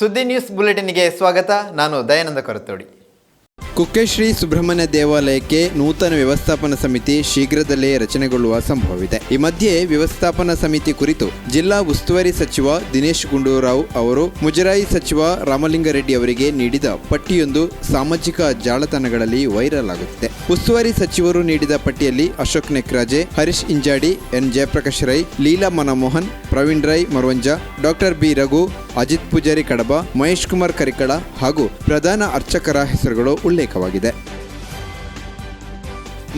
ಸುದ್ದಿ ನ್ಯೂಸ್ ಬುಲೆಟಿನ್ಗೆ ಸ್ವಾಗತ. ನಾನು ದಯಾನಂದ ಕೊರತೋಡಿ. ಕುಕ್ಕೆಶ್ರೀ ಸುಬ್ರಹ್ಮಣ್ಯ ದೇವಾಲಯಕ್ಕೆ ನೂತನ ವ್ಯವಸ್ಥಾಪನಾ ಸಮಿತಿ ಶೀಘ್ರದಲ್ಲೇ ರಚನೆಗೊಳ್ಳುವ ಸಂಭವವಿದೆ. ಈ ಮಧ್ಯೆ ವ್ಯವಸ್ಥಾಪನಾ ಸಮಿತಿ ಕುರಿತು ಜಿಲ್ಲಾ ಉಸ್ತುವಾರಿ ಸಚಿವ ದಿನೇಶ್ ಗುಂಡೂರಾವ್ ಅವರು, ಮುಜರಾಯಿ ಸಚಿವ ರಾಮಲಿಂಗಾರೆಡ್ಡಿ ಅವರಿಗೆ ನೀಡಿದ ಪಟ್ಟಿಯೊಂದು ಸಾಮಾಜಿಕ ಜಾಲತಾಣಗಳಲ್ಲಿ ವೈರಲ್ ಆಗುತ್ತಿದೆ. ಉಸ್ತುವಾರಿ ಸಚಿವರು ನೀಡಿದ ಪಟ್ಟಿಯಲ್ಲಿ Ashok Nekraje, Harish Injadi, N Jayaprakash Rai, Leela Manmohan, Praveen Rai Maravanja, doctor B Raghu Ajith Poojary Kadaba Mahesh Kumar Karikala ಹಾಗೂ ಪ್ರಧಾನ ಅರ್ಚಕರ ಹೆಸರುಗಳು ಉಲ್ಲೇಖವಾಗಿದೆ.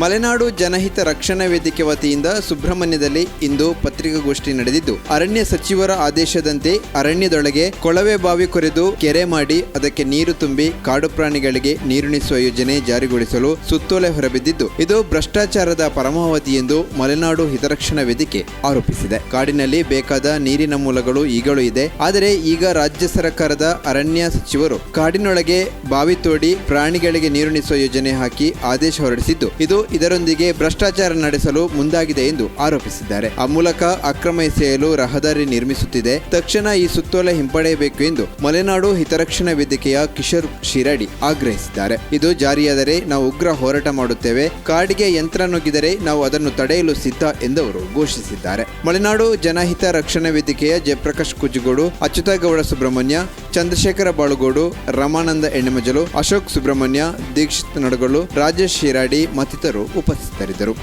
ಮಲೆನಾಡು ಜನಹಿತ ರಕ್ಷಣಾ ವೇದಿಕೆ ವತಿಯಿಂದ ಸುಬ್ರಹ್ಮಣ್ಯದಲ್ಲಿ ಇಂದು ಪತ್ರಿಕಾಗೋಷ್ಠಿ ನಡೆದಿದ್ದು, ಅರಣ್ಯ ಸಚಿವರ ಆದೇಶದಂತೆ ಅರಣ್ಯದೊಳಗೆ ಕೊಳವೆ ಬಾವಿ ಕೊರೆದು ಕೆರೆ ಮಾಡಿ ಅದಕ್ಕೆ ನೀರು ತುಂಬಿ ಕಾಡು ಪ್ರಾಣಿಗಳಿಗೆ ನೀರುಣಿಸುವ ಯೋಜನೆ ಜಾರಿಗೊಳಿಸಲು ಸುತ್ತೋಲೆ ಹೊರಬಿದ್ದಿದ್ದು, ಇದು ಭ್ರಷ್ಟಾಚಾರದ ಪರಮಾವಧಿ ಎಂದು ಮಲೆನಾಡು ಹಿತರಕ್ಷಣಾ ವೇದಿಕೆ ಆರೋಪಿಸಿದೆ. ಕಾಡಿನಲ್ಲಿ ಬೇಕಾದ ನೀರಿನ ಮೂಲಗಳು ಈಗಲೂ ಇದೆ. ಆದರೆ ಈಗ ರಾಜ್ಯ ಸರ್ಕಾರದ ಅರಣ್ಯ ಸಚಿವರು ಕಾಡಿನೊಳಗೆ ಬಾವಿ ತೋಡಿ ಪ್ರಾಣಿಗಳಿಗೆ ನೀರುಣಿಸುವ ಯೋಜನೆ ಹಾಕಿ ಆದೇಶ ಹೊರಡಿಸಿದ್ದು, ಇದು ಇದರೊಂದಿಗೆ ಭ್ರಷ್ಟಾಚಾರ ನಡೆಸಲು ಮುಂದಾಗಿದೆ ಎಂದು ಆರೋಪಿಸಿದ್ದಾರೆ. ಆ ಮೂಲಕ ಅಕ್ರಮ ಎಸೆಯಲು ರಹದಾರಿ ನಿರ್ಮಿಸುತ್ತಿದೆ. ತಕ್ಷಣ ಈ ಸುತ್ತೋಲೆ ಹಿಂಪಡೆಯಬೇಕು ಎಂದು ಮಲೆನಾಡು ಹಿತರಕ್ಷಣಾ ವೇದಿಕೆಯ ಕಿಶೋರ್ ಶಿರಡಿ ಆಗ್ರಹಿಸಿದ್ದಾರೆ. ಇದು ಜಾರಿಯಾದರೆ ನಾವು ಉಗ್ರ ಹೋರಾಟ ಮಾಡುತ್ತೇವೆ. ಕಾಡಿಗೆ ಯಂತ್ರ ನುಗ್ಗಿದರೆ ನಾವು ಅದನ್ನು ತಡೆಯಲು ಸಿದ್ಧ ಎಂದವರು ಘೋಷಿಸಿದ್ದಾರೆ. ಮಲೆನಾಡು ಜನಹಿತ ರಕ್ಷಣಾ ವೇದಿಕೆಯ ಜಯಪ್ರಕಾಶ್ ಕುಜಗೋಡು ಅಚ್ಯುತಗೌಡ ಸುಬ್ರಹ್ಮಣ್ಯ, ಚಂದ್ರಶೇಖರ ಬಾಳುಗೋಡು, ರಮಾನಂದ ಎಣ್ಣೆಮಜಲು, ಅಶೋಕ್ ಸುಬ್ರಹ್ಮಣ್ಯ, ದೀಕ್ಷಿತ್ ನಡಗಳು ರಾಜೇಶ್ ಶಿರಾಡಿ ಮತ್ತಿತರರು ಉಪಸ್ಥಿತರಿದ್ದರು.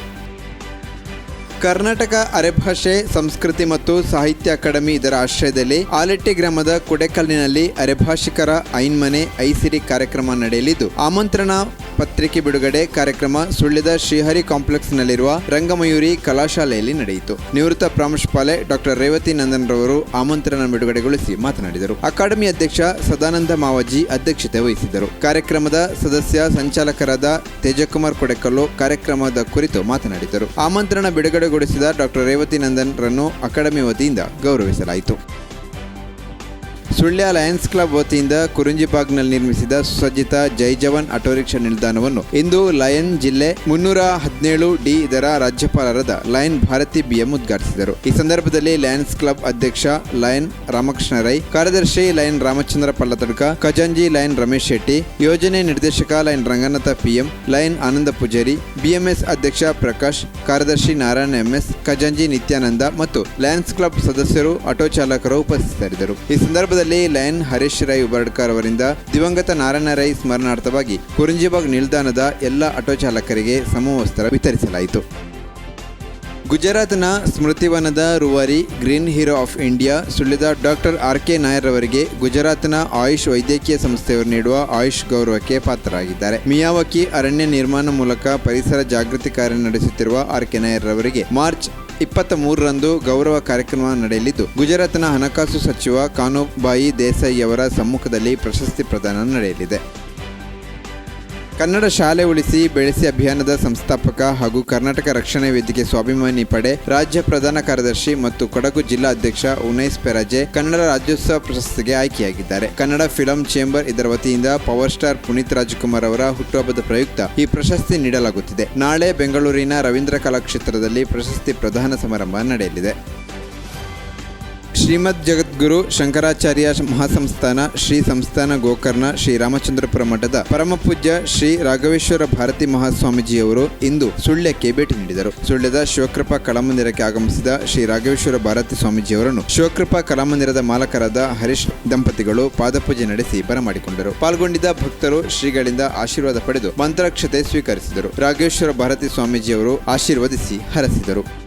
ಕರ್ನಾಟಕ ಅರೆಭಾಷೆ ಸಂಸ್ಕೃತಿ ಮತ್ತು ಸಾಹಿತ್ಯ ಅಕಾಡೆಮಿ ಇದರ ಆಶ್ರಯದಲ್ಲಿ ಆಲಟ್ಟಿ ಗ್ರಾಮದ ಕುಡೆಕಲ್ಲಿನಲ್ಲಿ ಅರೆಭಾಷಿಕರ ಐನ್ಮನೆ, ಐಸಿರಿ ಕಾರ್ಯಕ್ರಮ ನಡೆಯಲಿದ್ದು, ಆಮಂತ್ರಣ ಪತ್ರಿಕೆ ಬಿಡುಗಡೆ ಕಾರ್ಯಕ್ರಮ ಸುಳ್ಯದ ಶ್ರೀಹರಿ ಕಾಂಪ್ಲೆಕ್ಸ್ನಲ್ಲಿರುವ ರಂಗಮಯೂರಿ ಕಲಾಶಾಲೆಯಲ್ಲಿ ನಡೆಯಿತು. ನಿವೃತ್ತ ಪ್ರಾಂಶುಪಾಲೆ ಡಾಕ್ಟರ್ ರೇವತಿ ನಂದನ್ ರವರು ಆಮಂತ್ರಣ ಬಿಡುಗಡೆಗೊಳಿಸಿ ಮಾತನಾಡಿದರು. ಅಕಾಡೆಮಿ ಅಧ್ಯಕ್ಷ ಸದಾನಂದ ಮಾವಜಿ ಅಧ್ಯಕ್ಷತೆ ವಹಿಸಿದ್ದರು. ಕಾರ್ಯಕ್ರಮದ ಸದಸ್ಯ ಸಂಚಾಲಕರಾದ ತೇಜಕುಮಾರ್ ಕೊಡೆಕಲ್ಲು ಕಾರ್ಯಕ್ರಮದ ಕುರಿತು ಮಾತನಾಡಿದರು. ಆಮಂತ್ರಣ ಬಿಡುಗಡೆಗೊಳಿಸಿದ ಡಾಕ್ಟರ್ ರೇವತಿ ನಂದನ್ ರನ್ನು ಅಕಾಡೆಮಿ ವತಿಯಿಂದ ಗೌರವಿಸಲಾಯಿತು. ಸುಳ್ಯ ಲಯನ್ಸ್ ಕ್ಲಬ್ ವತಿಯಿಂದ ಕುರುಂಜಿಬಾಗ್ನಲ್ಲಿ ನಿರ್ಮಿಸಿದ ಸುಸಜ್ಜಿತ ಜೈ ಜವಾನ್ ಆಟೋ ರಿಕ್ಷಾ ನಿಲ್ದಾಣವನ್ನು ಇಂದು ಲಯನ್ ಜಿಲ್ಲೆ ಮುನ್ನೂರ ಹದಿನೇಳು ಡಿ ಇದರ ರಾಜ್ಯಪಾಲರಾದ ಲಯನ್ ಭಾರತಿ ಬಿಎಂ ಉದ್ಘಾಟಿಸಿದರು. ಈ ಸಂದರ್ಭದಲ್ಲಿ ಲಯನ್ಸ್ ಕ್ಲಬ್ ಅಧ್ಯಕ್ಷ ಲಯನ್ ರಾಮಕೃಷ್ಣ ರೈ, ಕಾರ್ಯದರ್ಶಿ ಲಯನ್ ರಾಮಚಂದ್ರ ಪಲ್ಲತಡ್ಕ, ಖಜಾಂಜಿ ಲಯನ್ ರಮೇಶ್ ಶೆಟ್ಟಿ, ಯೋಜನೆ ನಿರ್ದೇಶಕ Lion Ranganatha PM, Lion Ananda Poojary, BMS ಅಧ್ಯಕ್ಷ ಪ್ರಕಾಶ್, ಕಾರ್ಯದರ್ಶಿ ನಾರಾಯಣ ಎಂಎಸ್, ಖಜಾಂಜಿ ನಿತ್ಯಾನಂದ ಮತ್ತು ಲಯನ್ಸ್ ಕ್ಲಬ್ ಸದಸ್ಯರು, ಆಟೋ ಚಾಲಕರು ಉಪಸ್ಥಿತರಿದ್ದರು. ಈ ಸಂದರ್ಭದಲ್ಲಿ ಲಯನ್ ಹರೀಶ್ ರೈ ಉಬರ್ಡ್ಕರ್ ಅವರಿಂದ ದಿವಂಗತ ನಾರಾಯಣ ರೈ ಸ್ಮರಣಾರ್ಥವಾಗಿ ಕುರಿಂಜಿಬಾಗ್ ನಿಲ್ದಾಣದ ಎಲ್ಲ ಆಟೋ ಚಾಲಕರಿಗೆ ಸಮವಸ್ತ್ರ ವಿತರಿಸಲಾಯಿತು. ಗುಜರಾತ್ನ ಸ್ಮೃತಿವನದ ರೂವಾರಿ ಗ್ರೀನ್ ಹೀರೋ ಆಫ್ ಇಂಡಿಯಾ ಸುಳ್ಳಿದ ಡಾಕ್ಟರ್ ಆರ್ ಕೆ ನಾಯರ್ ಅವರಿಗೆ ಗುಜರಾತ್ನ ಆಯುಷ್ ವೈದ್ಯಕೀಯ ಸಂಸ್ಥೆಯವರು ನೀಡುವ ಆಯುಷ್ ಗೌರವಕ್ಕೆ ಪಾತ್ರರಾಗಿದ್ದಾರೆ. ಮಿಯಾವಕಿ ಅರಣ್ಯ ನಿರ್ಮಾಣ ಮೂಲಕ ಪರಿಸರ ಜಾಗೃತಿ ಕಾರ್ಯ ನಡೆಸುತ್ತಿರುವ ಆರ್ ಕೆ ನಾಯರ್ ಅವರಿಗೆ ಮಾರ್ಚ್ ಇಪ್ಪತ್ತ ಮೂರರಂದು ಗೌರವ ಕಾರ್ಯಕ್ರಮ ನಡೆಯಲಿದ್ದು, ಗುಜರಾತ್ನ ಹಣಕಾಸು ಸಚಿವ ಕಾನೂಬಾಯಿ ದೇಸಾಯಿ ಅವರ ಸಮ್ಮುಖದಲ್ಲಿ ಪ್ರಶಸ್ತಿ ಪ್ರದಾನ ನಡೆಯಲಿದೆ. ಕನ್ನಡ ಶಾಲೆ ಉಳಿಸಿ ಬೆಳೆಸಿ ಅಭಿಯಾನದ ಸಂಸ್ಥಾಪಕ ಹಾಗೂ ಕರ್ನಾಟಕ ರಕ್ಷಣಾ ವೇದಿಕೆ ಸ್ವಾಭಿಮಾನಿ ಪಡೆ ರಾಜ್ಯ ಪ್ರಧಾನ ಕಾರ್ಯದರ್ಶಿ ಮತ್ತು ಕೊಡಗು ಜಿಲ್ಲಾ ಅಧ್ಯಕ್ಷ ಉನೈಸ್ ಪೆರಾಜೆ ಕನ್ನಡ ರಾಜ್ಯೋತ್ಸವ ಪ್ರಶಸ್ತಿಗೆ ಆಯ್ಕೆಯಾಗಿದ್ದಾರೆ. ಕನ್ನಡ ಫಿಲಂ ಚೇಂಬರ್ ಇದರ ವತಿಯಿಂದ ಪವರ್ ಸ್ಟಾರ್ ಪುನೀತ್ ರಾಜ್ಕುಮಾರ್ ಅವರ ಹುಟ್ಟುಹಬ್ಬದ ಪ್ರಯುಕ್ತ ಈ ಪ್ರಶಸ್ತಿ ನೀಡಲಾಗುತ್ತಿದೆ. ನಾಳೆ ಬೆಂಗಳೂರಿನ ರವೀಂದ್ರ ಕಲಾಕ್ಷೇತ್ರದಲ್ಲಿ ಪ್ರಶಸ್ತಿ ಪ್ರದಾನ ಸಮಾರಂಭ ನಡೆಯಲಿದೆ. ಶ್ರೀಮದ್ ಜಗದ್ಗುರು ಶಂಕರಾಚಾರ್ಯ ಮಹಾಸಂಸ್ಥಾನ, ಶ್ರೀ ಸಂಸ್ಥಾನ ಗೋಕರ್ಣ, ಶ್ರೀ ರಾಮಚಂದ್ರಪುರ ಮಠದ ಪರಮಪೂಜ್ಯ ಶ್ರೀ ರಾಘವೇಶ್ವರ ಭಾರತಿ ಮಹಾಸ್ವಾಮೀಜಿಯವರು ಇಂದು ಸುಳ್ಯಕ್ಕೆ ಭೇಟಿ ನೀಡಿದರು. ಸುಳ್ಯದ ಶಿವಕೃಪಾ ಕಲಾಮಂದಿರಕ್ಕೆ ಆಗಮಿಸಿದ ಶ್ರೀ ರಾಘವೇಶ್ವರ ಭಾರತಿ ಸ್ವಾಮೀಜಿಯವರನ್ನು ಶಿವಕೃಪಾ ಕಲಾಮಂದಿರದ ಮಾಲಕರಾದ ಹರೀಶ್ ದಂಪತಿಗಳು ಪಾದಪೂಜೆ ನಡೆಸಿ ಬರಮಾಡಿಕೊಂಡರು. ಪಾಲ್ಗೊಂಡಿದ್ದ ಭಕ್ತರು ಶ್ರೀಗಳಿಂದ ಆಶೀರ್ವಾದ ಪಡೆದು ಮಂತ್ರಾಕ್ಷತೆ ಸ್ವೀಕರಿಸಿದರು. ರಾಘವೇಶ್ವರ ಭಾರತಿ ಸ್ವಾಮೀಜಿಯವರು ಆಶೀರ್ವದಿಸಿ ಹರಸಿದರು.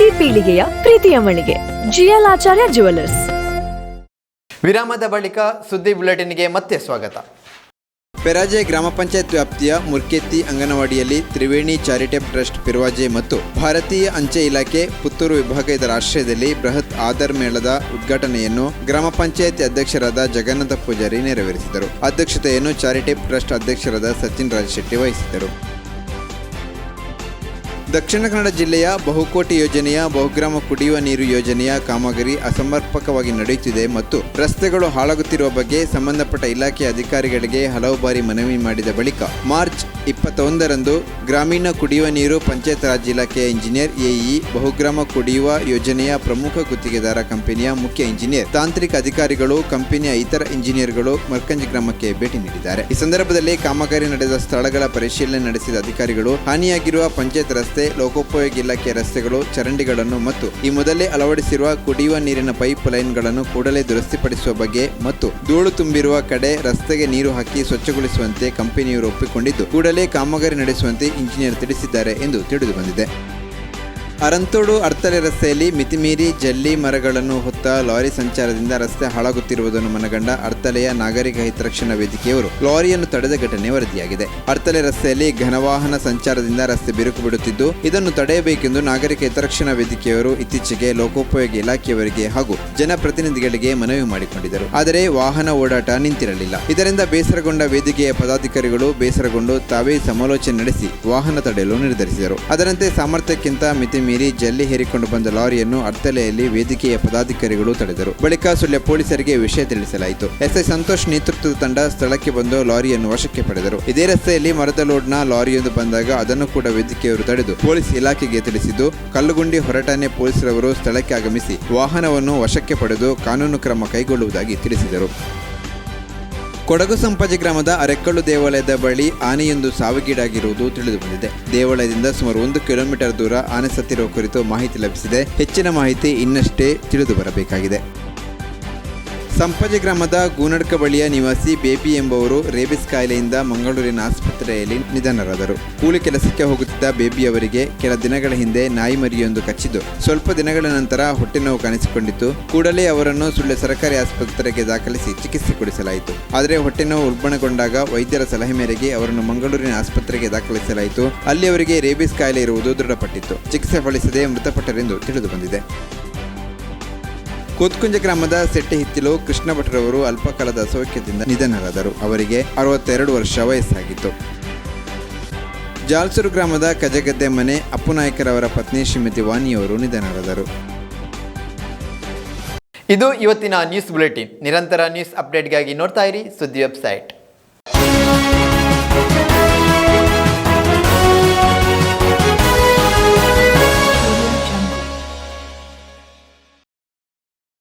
ಪ್ರತಿ ಪೀಳಿಗೆಯ ಪ್ರೀತಿಯ ಮಳಿಗೆ. ಜಿಎಲ್ ಆಚಾರ್ಯ ಜುವೆಲ್ಲರ್ಸ್ ವಿರಾಮದ ಬಳಿಕ ಸುದ್ದಿ ಬುಲೆಟಿನ್ಗೆ ಮತ್ತೆ ಸ್ವಾಗತ. ಪೆರಾಜೆ ಗ್ರಾಮ ಪಂಚಾಯತ್ ವ್ಯಾಪ್ತಿಯ ಮುರ್ಕೆತ್ತಿ ಅಂಗನವಾಡಿಯಲ್ಲಿ ತ್ರಿವೇಣಿ ಚಾರಿಟೇಬಲ್ ಟ್ರಸ್ಟ್ ಪಿರ್ವಾಜೆ ಮತ್ತು ಭಾರತೀಯ ಅಂಚೆ ಇಲಾಖೆ ಪುತ್ತೂರು ವಿಭಾಗ ಇದರ ಆಶ್ರಯದಲ್ಲಿ ಬೃಹತ್ ಆಧಾರ್ ಮೇಳದ ಉದ್ಘಾಟನೆಯನ್ನು ಗ್ರಾಮ ಪಂಚಾಯತ್ ಅಧ್ಯಕ್ಷರಾದ ಜಗನ್ನಾಥ ಪೂಜಾರಿ ನೆರವೇರಿಸಿದರು. ಅಧ್ಯಕ್ಷತೆಯನ್ನು ಚಾರಿಟೇಬಲ್ ಟ್ರಸ್ಟ್ ಅಧ್ಯಕ್ಷರಾದ ಸಚಿನ್ ರಾಜ್ ಶೆಟ್ಟಿ ವಹಿಸಿದರು ದಕ್ಷಿಣ ಕನ್ನಡ ಜಿಲ್ಲೆಯ ಬಹುಕೋಟಿ ಯೋಜನೆಯ ಬಹುಗ್ರಾಮ ಕುಡಿಯುವ ನೀರು ಯೋಜನೆಯ ಕಾಮಗಾರಿ ಅಸಮರ್ಪಕವಾಗಿ ನಡೆಯುತ್ತಿದೆ ಮತ್ತು ರಸ್ತೆಗಳು ಹಾಳಾಗುತ್ತಿರುವ ಬಗ್ಗೆ ಸಂಬಂಧಪಟ್ಟ ಇಲಾಖೆ ಅಧಿಕಾರಿಗಳಿಗೆ ಹಲವು ಬಾರಿ ಮನವಿ ಮಾಡಿದ ಬಳಿಕ ಮಾರ್ಚ್ ಇಪ್ಪತ್ತೊಂದರಂದು ಗ್ರಾಮೀಣ ಕುಡಿಯುವ ನೀರು ಪಂಚಾಯತ್ ರಾಜ್ ಇಲಾಖೆಯ ಇಂಜಿನಿಯರ್ ಎಇ ಬಹುಗ್ರಾಮ ಕುಡಿಯುವ ಯೋಜನೆಯ ಪ್ರಮುಖ ಗುತ್ತಿಗೆದಾರ ಕಂಪನಿಯ ಮುಖ್ಯ ಇಂಜಿನಿಯರ್, ತಾಂತ್ರಿಕ ಅಧಿಕಾರಿಗಳು, ಕಂಪನಿಯ ಇತರ ಇಂಜಿನಿಯರ್ಗಳು ಮರ್ಕಂಜ್ ಗ್ರಾಮಕ್ಕೆ ಭೇಟಿ ನೀಡಿದ್ದಾರೆ. ಈ ಸಂದರ್ಭದಲ್ಲಿ ಕಾಮಗಾರಿ ನಡೆದ ಸ್ಥಳಗಳ ಪರಿಶೀಲನೆ ನಡೆಸಿದ ಅಧಿಕಾರಿಗಳು, ಹಾನಿಯಾಗಿರುವ ಪಂಚಾಯತ್ ರಸ್ತೆ ಲೋಕೋಪಯೋಗಿ ಇಲಾಖೆ ರಸ್ತೆಗಳು, ಚರಂಡಿಗಳನ್ನು ಮತ್ತು ಈ ಮೊದಲೇ ಅಳವಡಿಸಿರುವ ಕುಡಿಯುವ ನೀರಿನ ಪೈಪ್ ಲೈನ್ಗಳನ್ನು ಕೂಡಲೇ ದುರಸ್ತಿಪಡಿಸುವ ಬಗ್ಗೆ ಮತ್ತು ಧೂಳು ತುಂಬಿರುವ ಕಡೆ ರಸ್ತೆಗೆ ನೀರು ಹಾಕಿ ಸ್ವಚ್ಛಗೊಳಿಸುವಂತೆ ಕಂಪನಿಯವರು ಒಪ್ಪಿಕೊಂಡಿದ್ದು, ಕೂಡಲೇ ಕಾಮಗಾರಿ ನಡೆಸುವಂತೆ ಇಂಜಿನಿಯರ್ ತಿಳಿಸಿದ್ದಾರೆ ಎಂದು ತಿಳಿದು ಬಂದಿದೆ. ಅರಂತೋಡು ಅರ್ತಲೆ ರಸ್ತೆಯಲ್ಲಿ ಮಿತಿಮೀರಿ ಜಲ್ಲಿ ಮರಗಳನ್ನು ಹೊತ್ತ ಲಾರಿ ಸಂಚಾರದಿಂದ ರಸ್ತೆ ಹಾಳಾಗುತ್ತಿರುವುದನ್ನು ಮನಗಂಡ ಅರ್ತಲೆಯ ನಾಗರಿಕ ಹಿತರಕ್ಷಣಾ ವೇದಿಕೆಯವರು ಲಾರಿಯನ್ನು ತಡೆದ ಘಟನೆ ವರದಿಯಾಗಿದೆ. ಅರ್ತಲೆ ರಸ್ತೆಯಲ್ಲಿ ಘನವಾಹನ ಸಂಚಾರದಿಂದ ರಸ್ತೆ ಬಿರುಕು ಬಿಡುತ್ತಿದ್ದು, ಇದನ್ನು ತಡೆಯಬೇಕೆಂದು ನಾಗರಿಕ ಹಿತರಕ್ಷಣಾ ವೇದಿಕೆಯವರು ಇತ್ತೀಚೆಗೆ ಲೋಕೋಪಯೋಗಿ ಇಲಾಖೆಯವರಿಗೆ ಹಾಗೂ ಜನಪ್ರತಿನಿಧಿಗಳಿಗೆ ಮನವಿ ಮಾಡಿಕೊಂಡಿದ್ದರು. ಆದರೆ ವಾಹನ ಓಡಾಟ ನಿಂತಿರಲಿಲ್ಲ. ಇದರಿಂದ ಬೇಸರಗೊಂಡ ವೇದಿಕೆಯ ಪದಾಧಿಕಾರಿಗಳು ಬೇಸರಗೊಂಡು ತಾವೇ ಸಮಾಲೋಚನೆ ನಡೆಸಿ ವಾಹನ ತಡೆಯಲು ನಿರ್ಧರಿಸಿದರು. ಅದರಂತೆ ಸಾಮರ್ಥ್ಯಕ್ಕಿಂತ ಮಿತಿ ಮೀರಿ ಜಲ್ಲಿ ಹೇರಿಕೊಂಡು ಬಂದ ಲಾರಿಯನ್ನು ಅರ್ತಲೆಯಲ್ಲಿ ವೇದಿಕೆಯ ಪದಾಧಿಕಾರಿಗಳು ತಡೆದರು. ಬಳಿಕ ಸುಳ್ಯ ಪೊಲೀಸರಿಗೆ ವಿಷಯ ತಿಳಿಸಲಾಯಿತು. ಎಸ್ಐ ಸಂತೋಷ್ ನೇತೃತ್ವದ ತಂಡ ಸ್ಥಳಕ್ಕೆ ಬಂದು ಲಾರಿಯನ್ನು ವಶಕ್ಕೆ ಪಡೆದರು. ಇದೇ ರಸ್ತೆಯಲ್ಲಿ ಮರದ ಲೋಡ್ನ ಲಾರಿಯೊಂದು ಬಂದಾಗ ಅದನ್ನು ಕೂಡ ವೇದಿಕೆಯವರು ತಡೆದು ಪೊಲೀಸ್ ಇಲಾಖೆಗೆ ತಿಳಿಸಿದ್ದು, ಕಲ್ಲುಗುಂಡಿ ಹೊರಟಾಣೆ ಪೊಲೀಸರವರು ಸ್ಥಳಕ್ಕೆ ಆಗಮಿಸಿ ವಾಹನವನ್ನು ವಶಕ್ಕೆ ಪಡೆದು ಕಾನೂನು ಕ್ರಮ ಕೈಗೊಳ್ಳುವುದಾಗಿ ತಿಳಿಸಿದರು. ಕೊಡಗು ಸಂಪಾಜಿ ಗ್ರಾಮದ ಅರೆಕಲ್ಲು ದೇವಾಲಯದ ಬಳಿ ಆನೆಯೊಂದು ಸಾವಿಗೀಡಾಗಿರುವುದು ತಿಳಿದುಬಂದಿದೆ. ದೇವಾಲಯದಿಂದ ಸುಮಾರು ಒಂದು ಕಿಲೋಮೀಟರ್ ದೂರ ಆನೆ ಸತ್ತಿರುವ ಕುರಿತು ಮಾಹಿತಿ ಲಭಿಸಿದೆ. ಹೆಚ್ಚಿನ ಮಾಹಿತಿ ಇನ್ನಷ್ಟೇ ತಿಳಿದು ಬರಬೇಕಾಗಿದೆ ಸಂಪಾಜಿ ಗ್ರಾಮದ ಗೂನಡ್ಕ ಬಳಿಯ ನಿವಾಸಿ ಬೇಬಿ ಎಂಬವರು ರೇಬಿಸ್ ಕಾಯಿಲೆಯಿಂದ ಮಂಗಳೂರಿನ ಆಸ್ಪತ್ರೆಯಲ್ಲಿ ನಿಧನರಾದರು. ಕೂಲಿ ಕೆಲಸಕ್ಕೆ ಹೋಗುತ್ತಿದ್ದ ಬೇಬಿ ಅವರಿಗೆ ಕೆಲ ದಿನಗಳ ಹಿಂದೆ ನಾಯಿ ಮರಿಯೊಂದು ಕಚ್ಚಿದ್ದು. ಸ್ವಲ್ಪ ದಿನಗಳ ನಂತರ ಹೊಟ್ಟೆ ನೋವು ಕಾಣಿಸಿಕೊಂಡಿತ್ತು. ಕೂಡಲೇ ಅವರನ್ನು ಸುಳ್ಯ ಸರ್ಕಾರಿ ಆಸ್ಪತ್ರೆಗೆ ದಾಖಲಿಸಿ ಚಿಕಿತ್ಸೆ ಕೊಡಿಸಲಾಯಿತು. ಆದರೆ ಹೊಟ್ಟೆ ನೋವು ಉಲ್ಬಣಗೊಂಡಾಗ ವೈದ್ಯರ ಸಲಹೆ ಮೇರೆಗೆ ಅವರನ್ನು ಮಂಗಳೂರಿನ ಆಸ್ಪತ್ರೆಗೆ ದಾಖಲಿಸಲಾಯಿತು. ಅಲ್ಲಿ ಅವರಿಗೆ ರೇಬಿಸ್ ಕಾಯಿಲೆ ಇರುವುದು ದೃಢಪಟ್ಟಿತ್ತು. ಚಿಕಿತ್ಸೆ ಫಲಿಸದೆ ಮೃತಪಟ್ಟರೆಂದು ತಿಳಿದು ಬಂದಿದೆ ಕೂತ್ಕುಂಜ ಗ್ರಾಮದ ಸೆಟ್ಟೆಹಿತ್ತಿಲು ಕೃಷ್ಣ ಭಟ್ರವರು ಅಲ್ಪಕಾಲದ ಸೌಖ್ಯದಿಂದ ನಿಧನರಾದರು. ಅವರಿಗೆ ಅರವತ್ತೆರಡು ವರ್ಷ ವಯಸ್ಸಾಗಿತ್ತು. ಜಾಲ್ಸೂರು ಗ್ರಾಮದ ಕಜಗದ್ದೆ ಮನೆ ಅಪ್ಪುನಾಯಕರವರ ಪತ್ನಿ ಶ್ರೀಮತಿ ವಾನಿಯವರು ನಿಧನರಾದರು. ಇದು ಇವತ್ತಿನ ನ್ಯೂಸ್ ಬುಲೆಟಿನ್. ನಿರಂತರ ನ್ಯೂಸ್ ಅಪ್ಡೇಟ್ಗಾಗಿ ನೋಡ್ತಾ ಇರಿ ಸುದ್ದಿ ವೆಬ್ಸೈಟ್.